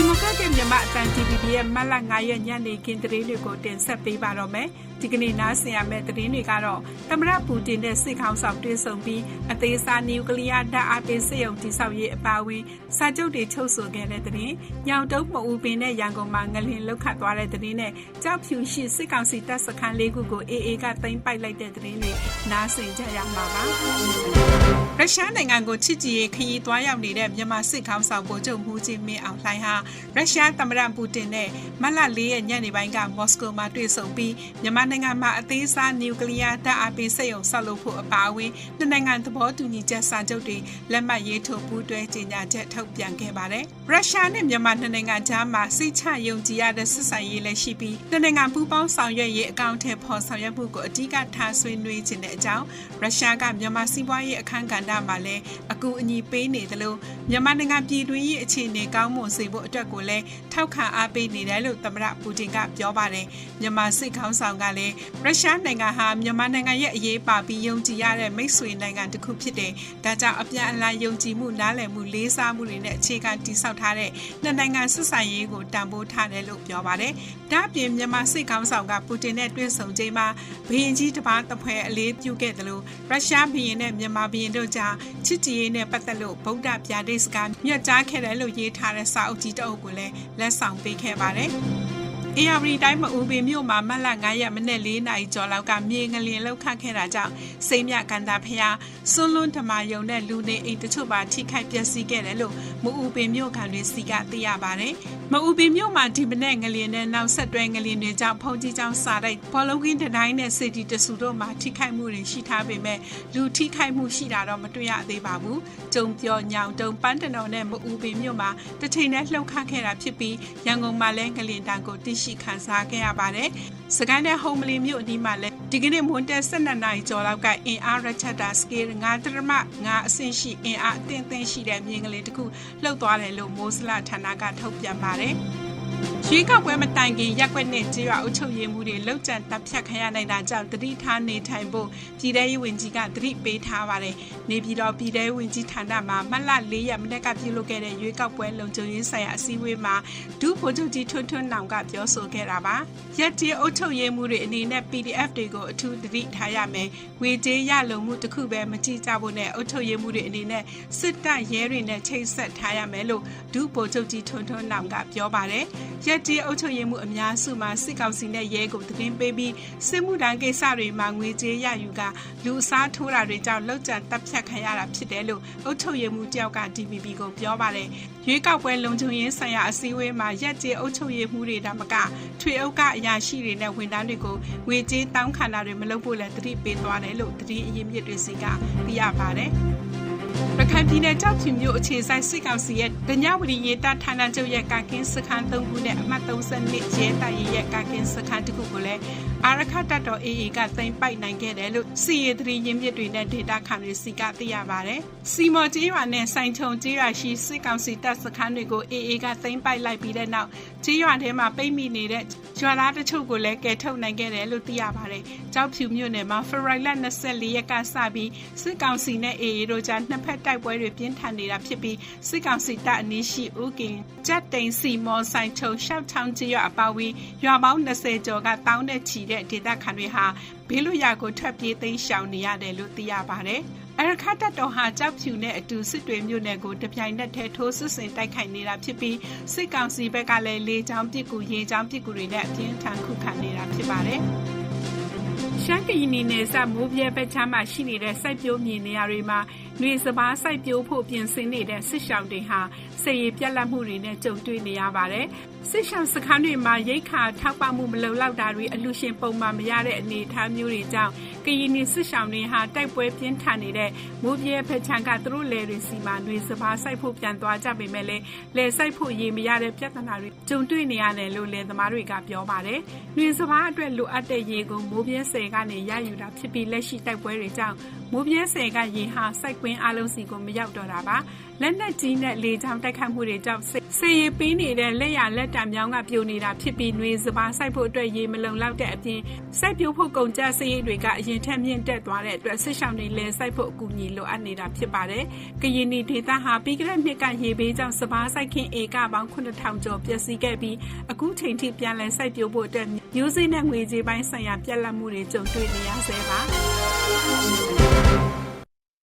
ဒီမိုကရက်တစ်မြန်မာအတန် TVB ရဲ့မတ်လ9ရက်ညနေခင်းသတင်းတွေကိုတင်ဆက်ပေးပါတော့မယ်။ ဒီကနေ့နားဆင်ရမယ့်သတင်းတွေကတော့သမရပူတင်နဲ့စစ်ခေါင်းဆောင်တွေ့ဆုံပြီးအသေးစားနျူကလ িয়ার ဓာတ်အားပေးစစ်ရုံတိဆောက်ရေးအပါအဝင်စာချုပ်တွေချုပ်ဆိုခဲ့တဲ့သတင်း။ညောင်တုံးမအူပင်နဲ့ရန်ကုန်မှာငလင်လောက်ခတ်သွားတဲ့သတင်းနဲ့ကြောက်ဖြူရှိစစ်ကောင်စီတပ်စခန်းလေးခုကို AA ကသိမ်းပိုက်လိုက်တဲ့သတင်းတွေနားဆင်ကြရမှာပါ။ရုရှားနိုင်ငံကိုချစ်ကြည်ရေးခရီးသွားရောက်နေတဲ့မြန်မာစစ်ခေါင်းဆောင်ဗိုလ်ချုပ်မှုကြီးမင်းအောင်လှိုင်ဟာရုရှားသမ္မတပူတင်နဲ့မလ၄ရက်ညနေပိုင်းကမော်စကိုမှာတွေ့ဆုံပြီးမြန်မာနိုင်ငံမှာအသေးစားနျူကလ িয়ার တပ်အားပေးစက်ရုံဆောက်လုပ်ဖို့အပါအဝင်နှစ်နိုင်ငံသဘောတူညီချက်စာချုပ်တွေလက်မှတ်ရေးထိုးပူးတွဲကြေညာချက်ထုတ်ပြန်ခဲ့ပါတယ်။ရုရှားနဲ့မြန်မာနှစ်နိုင်ငံကြားမှာစိတ်ချယုံကြည်ရတဲ့ဆက်ဆံရေးလည်းရှိပြီးနှစ်နိုင်ငံပူးပေါင်းဆောင်ရွက်ရေးအကောင့်ထဲပေါ်ဆောင်ရွက်မှုကိုအဓိကထားဆွေးနွေးခြင်းတဲ့အကြောင်းရုရှားကမြန်မာစီးပွားရေးအခမ်းကဏ္ဍမှာလည်းအကူအညီပေးနေတယ်လို့မြန်မာနိုင်ငံပြည်တွင်းရေးအခြေအနေကောင်းမွန်စေဖို့အတွက်ကိုလည်းထောက်ခံအားပေးနေတယ်လို့သမ္မတပူတင်ကပြောပါတယ်မြန်မာစစ်ခေါင်းဆောင်ကလည်းရုရှားနိုင်ငံဟာမြန်မာနိုင်ငံရဲ့အရေးပါပြီးယုံကြည်ရတဲ့မိတ်ဆွေနိုင်ငံတစ်ခုဖြစ်တယ်ဒါကြောင့်အပြန်အလှန်ယုံကြည်မှုနားလည်မှုလေးစားမှုတွေနဲ့အခြေခံတည်ဆောက်ထားတဲ့နှစ်နိုင်ငံဆက်ဆံရေးကိုတန်ဖိုးထားတယ်လို့ပြောပါတယ်ဒါ့အပြင်မြန်မာစစ်ခေါင်းဆောင်ကပူတင်နဲ့တွေ့ဆုံချိန်မှာဘရင်ကြီးတစ်ပါးတစ်ဖွဲ့အလေးပြုခဲ့တယ်လို့ရုရှားဘရင်နဲ့မြန်မာဘရင်တို့ကြားချစ်ကြည်ရေးနဲ့ပတ်သက်လို့ဗုဒ္ဓဗျာဒိတ်စကားမြတ်ကြားခဲ့တယ်လို့ရေးထားတဲ့စာအုပ်ကြီးတအုပ်ကိုလည်းလက်ဆောင်ပေးခဲ့ပါတယ်။ အေယာဝတီတိုင်းမအူပင်မြို့မှာမတ်လ9ရက်မနေ့4နာရီကျော်လောက်ကမြေငလျင်လောက်ခတ်ခဲ့တာကြောင့်စိမ့်မြကန်တာဖျားစွန်းလွန်းဓမာယုံနဲ့လူနေအိမ်တချို့ပါထိခိုက်ပျက်စီးခဲ့တယ်လို့ မအူပင်မြို့ခံတွေစီကသိရပါတယ်။မအူပင်မြို့မှာဒီမနေ့ငလျင်နဲ့နောက်ဆက်တွဲငလျင်တွေကြောင့်ဖုန်ကြီးကျောင်းစာတိုက်ဘောလုံးကင်းတိုင်းနဲ့စီတီတဆူတို့မှာထိခိုက်မှုတွေရှိထားပေမဲ့လူထိခိုက်မှုရှိတာတော့မတွေ့ရသေးပါဘူး။ကျုံပြောညောင်တုံပန်းတနော်နဲ့မအူပင်မြို့မှာတထိန်နဲ့လှုပ်ခတ်ခဲ့တာဖြစ်ပြီးရန်ကုန်မှာလည်းငလျင်တန်းကိုတိရှိခံစားခဲ့ရပါတယ်။စကိုင်းတဲ့ဟုံမလီမြို့အနီးမှာလည်းဒီကနေ့မွန်တက်12နိုင်ကျော်လောက်ကအင်အားရချက်တာစကေး9.5အဆင့်ရှိအင်အားအသင့်သင့်ရှိတဲ့မြင်းကလေးတစ်ခုလှုပ်သွားတယ်လို့မိုးစလဌာနကထုတ်ပြန်ပါတယ်။ရွေးကောက်ပွဲမတိုင်ခင်ရက်ွက်နဲ့ကြေးရွာအုပ်ချုပ်ရေးမှုတွေလောက်ကျန်တပ်ဖြတ်ခံရနိုင်တာကြောင့်တတိထားနေထိုင်ဖို့ပြည်ထရေးဝန်ကြီးကတတိပေးထားပါတယ်။နေပြည်တော်ပြည်ထရေးဝန်ကြီးဌာနမှာမလ၄ရက်မနေ့ကပြုလုပ်ခဲ့တဲ့ရွေးကောက်ပွဲလုံခြုံရေးဆိုင်ရာအစည်းအဝေးမှာဒုဗိုလ်ချုပ်ကြီးထွန်းထွန်းနောင်ကပြောဆိုခဲ့တာပါ။ရက်ကြေးအုပ်ချုပ်ရေးမှုတွေအနေနဲ့ PDF တွေကိုအထူးတတိထားရမယ်။ဝေကြေးရလုံမှုတစ်ခုပဲမကြည့်ကြဖို့နဲ့အုပ်ချုပ်ရေးမှုတွေအနေနဲ့စစ်တပ်ရဲတွေနဲ့ချိတ်ဆက်ထားရမယ်လို့ဒုဗိုလ်ချုပ်ကြီးထွန်းထွန်းနောင်ကပြောပါတယ်။ရက်ကြေးအုပ်ချုပ်ရေးမှုအများစုမှာစစ်ကောင်စီနဲ့ရဲကိုသတင်းပေးပြီးစစ်မှုတန်းကိစ္စတွေမှာငွေကြေးရယူကလူအစားထိုးတာတွေကြောင့်လောက်ကျန်တပ်ဖြတ်ခံရတာဖြစ်တယ်လို့အုပ်ချုပ်ရေးမှုတယောက်က DPP ကိုပြောပါတယ်။ရွေးကောက်ပွဲလုံခြုံရေးဆိုင်ရာအစည်းအဝေးမှာရက်ကျေအုပ်ချုပ်ရေးမှုတွေဒါမကထွေအုပ်ကအရာရှိတွေနဲ့ဝန်ထမ်းတွေကိုငွေကြေးတောင်းခံတာတွေမလုပ်ဖို့လည်းတတိပေးသွားတယ်လို့တတိအရင်မြစ်တွေစီကသိရပါတယ်။ ရခိုင်ပြည်နယ်ကြောက်ဖြူမြို့အခြေဆိုင်စစ်ကောင်စီရဲ့ဒညဝရီရေးတာဌာနချုပ်ရဲ့ကာကင်းစခန်း၃ခုနဲ့အမှတ်32ရဲတပ်ရရဲ့ကာကင်းစခန်းတစ်ခုကိုလည်းအာရခတပ်တော် AA ကသိမ်းပိုက်နိုင်ခဲ့တယ်လို့စီရီသတိရင်းမြစ်တွေနဲ့ဒေတာခံတွေစီကသိရပါတယ်။စီမော်ကျေးရွာနဲ့စိုင်ချုံကျေးရွာရှိစစ်ကောင်စီတပ်စခန်းတွေကို AA ကသိမ်းပိုက်လိုက်ပြီးတဲ့နောက်ကျေးရွာထဲမှာပိတ်မိနေတဲ့ ရွာသားတချို့ကိုလည်းကယ်ထုတ်နိုင်ခဲ့တယ်လို့သိရပါတယ်။ကြောက်ဖြူမြို့နယ်မှာဖရိုင်လ24ရက်ကစပြီးစစ်ကောင်စီနဲ့ AA တို့ကြားနှစ်ဖက်တိုက်ပွဲတွေပြင်းထန်နေတာဖြစ်ပြီးစစ်ကောင်စီတပ်အနီးရှိဦးကင်ကြက်တိန်စီမော်ဆိုင်ချုံရှောက်ချောင်းကျေးရွာအပါဝီရွာပေါင်း20ကျော်ကတောင်းတဲ့ချီတဲ့ဒေသခံတွေဟာဘေးလွတ်ရာကိုထွက်ပြေးသိမ်းရှောင်နေရတယ်လို့သိရပါတယ်။ အရခတ်တပ်တော်ဟာကြောက်ဖြူနဲ့အတူစစ်တွေမြို့နယ်ကိုတပြိုင်နက်တည်းထိုးစစ်ဆင်တိုက်ခိုက်နေတာဖြစ်ပြီးစစ်ကောင်စီဘက်ကလည်းလေကြောင်းပစ်ကူရေကြောင်းပစ်ကူတွေနဲ့အပြင်းထန်ခုခံနေတာဖြစ်ပါတယ်။ရှမ်းကရင်နယ်စပ်မိုးပြဲဘက်ချမ်းမှာရှိနေတဲ့စိုက်ပျိုးမြေနေရာတွေမှာ နှွေစပားစိုက်ပျိုးဖို့ပြင်ဆင်နေတဲ့စစ်ရှောင်းတွေဟာစစ်ရေးပြက်လက်မှုတွေနဲ့ကြုံတွေ့နေရပါတယ်။စစ်ရှောင်းစခန်းတွေမှာရိတ်ခါထောက်ပံ့မှုမလုံလောက်တာတွေအလူရှင်ပုံမှန်မရတဲ့အနေအထားမျိုးတွေကြောင့်ကရင်နီစစ်ရှောင်းတွေဟာတိုက်ပွဲပြင်းထန်နေတဲ့မိုးပြဲဖက်ချန်ကသူတို့လယ်တွေစီမှာနှွေစပားစိုက်ဖို့ပြန်သွားကြပေမဲ့လည်းလယ်စိုက်ဖို့ရေမရတဲ့ပြဿနာတွေကြုံတွေ့နေရတယ်လို့လယ်သမားတွေကပြောပါတယ်။နှွေစပားအတွက်လိုအပ်တဲ့ရေကိုမိုးပြဲဆယ်ကနေရယူတာဖြစ်ပြီးလက်ရှိတိုက်ပွဲတွေကြောင့်မိုးပြဲဆယ်ကရေဟာစိုက်ကွကွင်းအလုံးစီကိုမရောက်တော့တာပါလက်နက်ကြီးနဲ့လေကြောင်းတိုက်ခတ်မှုတွေကြောင့်စေရီပေးနေတဲ့လက်ရလက်တံမြောင်းကပြိုနေတာဖြစ်ပြီးနှွေစပါစိုက်ဖို့အတွက်ရေမလုံလောက်တဲ့အပြင်စိုက်ပျိုးဖို့ကုန်ကျစရိတ်တွေကအရင်ထက်မြင့်တက်သွားတဲ့အတွက်ဆစ်ဆောင်တွေလည်းစိုက်ဖို့အကူအညီလိုအပ်နေတာဖြစ်ပါတယ်ကရင်နီဒေသဟာပြီးကြတဲ့နှစ်ကရေဘေးကြောင့်စပါစိုက်ခင်းဧကပေါင်း9000ကျော်ပျက်စီးခဲ့ပြီးအခုချိန်ထိပြန်လည်စိုက်ပျိုးဖို့အတွက်မျိုးစေ့နဲ့ငွေကြေးပိုင်းဆိုင်ရာပြက်လက်မှုတွေကြုံတွေ့နေရဆဲပါ